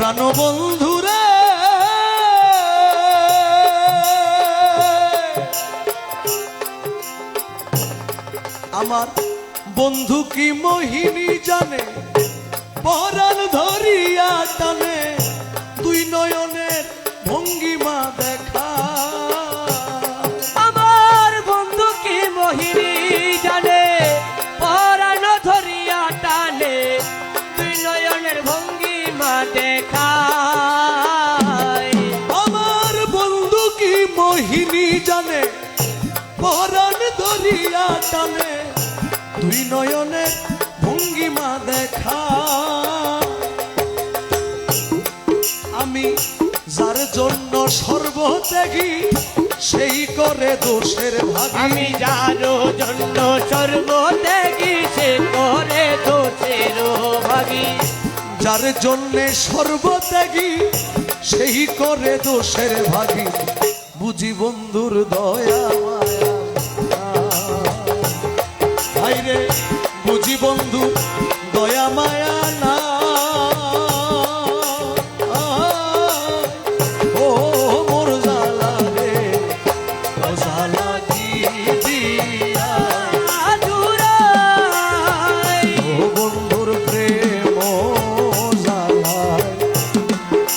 প্রাণবন্ধুরে আমার বন্ধু কি মোহিনী জানে? পরাণ ধরিয়া টানে আমার বন্ধু কি মোহিনী জানে? পরাণ ধরিয়া টানে। দুই নয়নের ভঙ্গিমা দেখা আমি যার জন্য সর্বত্যাগী, সেই করে দোষের ভাগ। আমি যারো জন্য সর্বত্যাগী, সে করে দোষের ভাগী। যার জন্যে সর্বত্যাগী, সেই করে দোষের ভাগি। বুঝি বন্ধুর দয়া মায়া। বুঝি বন্ধু, দয়া মায়া।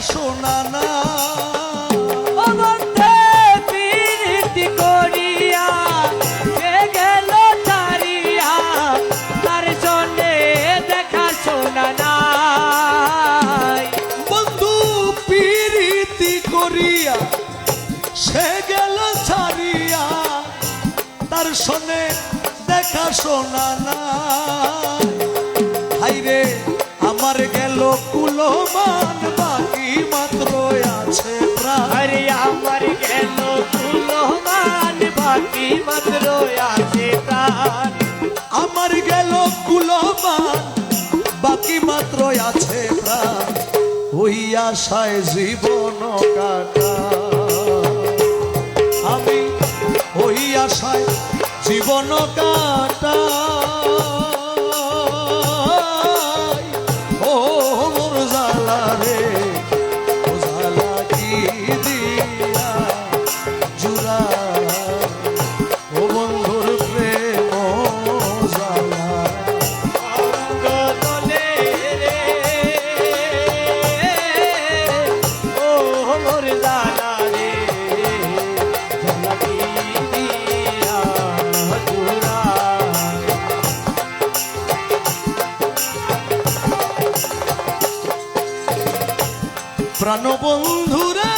শোনা না। সে গেল ছাড়িয়া তার শোনে দেখা শোনা না হাইরে আমার গেল কুলমান বাকি বাকি মাত্র আছে আমার গেল কুলমান বাকি মাত্র আছে প্রাণ। ওই আশায় জীবন কাটা। আমি ওই আশায় জীবন কাটা। প্রাণবন্ধুরে।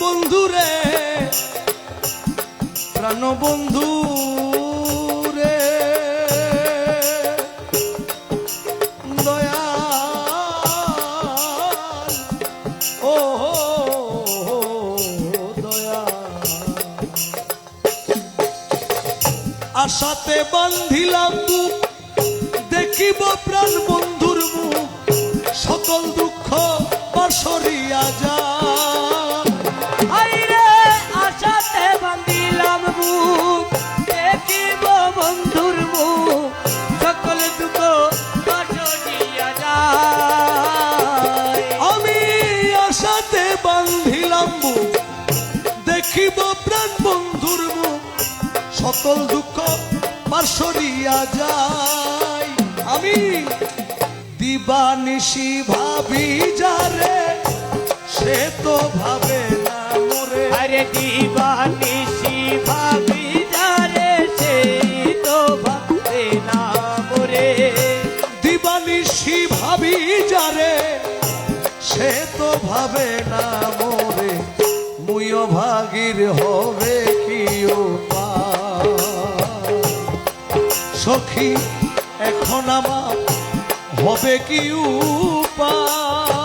বন্ধুরে প্রাণবন্ধু রে দয়াল ও দয়াল। আশাতে বান্ধিলাম দেখিব প্রাণ বন্ধুর মুখ, সকল দুঃখ পাশরিয়া যা। আইরে, আশাতে বান্দিলাম বুক দেখিব বন্ধুর মুখ, সকল দুঃখ পাশরিয়া যায় আমি আশাতে বান্ধিলাম বুক দেখিব প্রাণ বন্ধুর মুখ পাশরিয়া যায় আমি দিবানিশি ভাবি যারে সে তো ভাবে না মোরে। আরে দিবানিসি ভাবি যারে সেই তো ভাবে না মোরে। দিবানিশি ভাবি যারে সে তো ভাবে না মোরে। মুয় ভাগির হবে কি সখী এখন আমার হবে কি উপায়?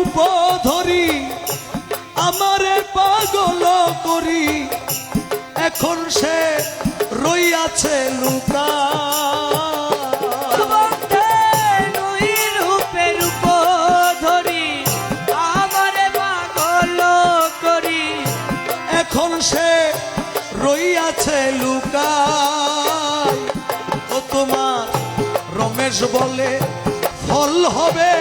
রূপে ধরি আমারে পাগল করি। এখন সে রইয়াছে লুকা এখন সে রইয়াছে লুকায় ও তোমার রমেশ বলে ফল হবে।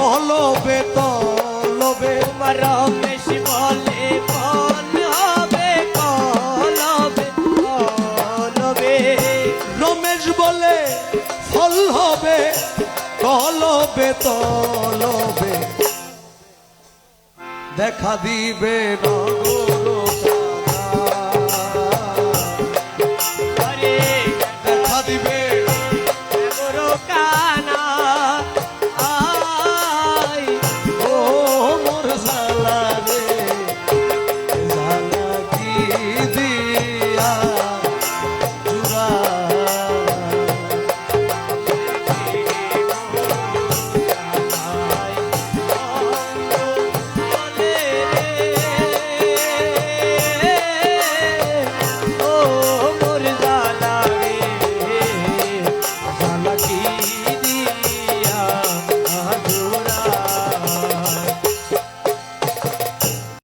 কলবে তলবে রমেশ বলে, বল হবে কলবে কলবে রমেশ বলে, ফল হবে কলবে তলবে দেখা দিবে নগর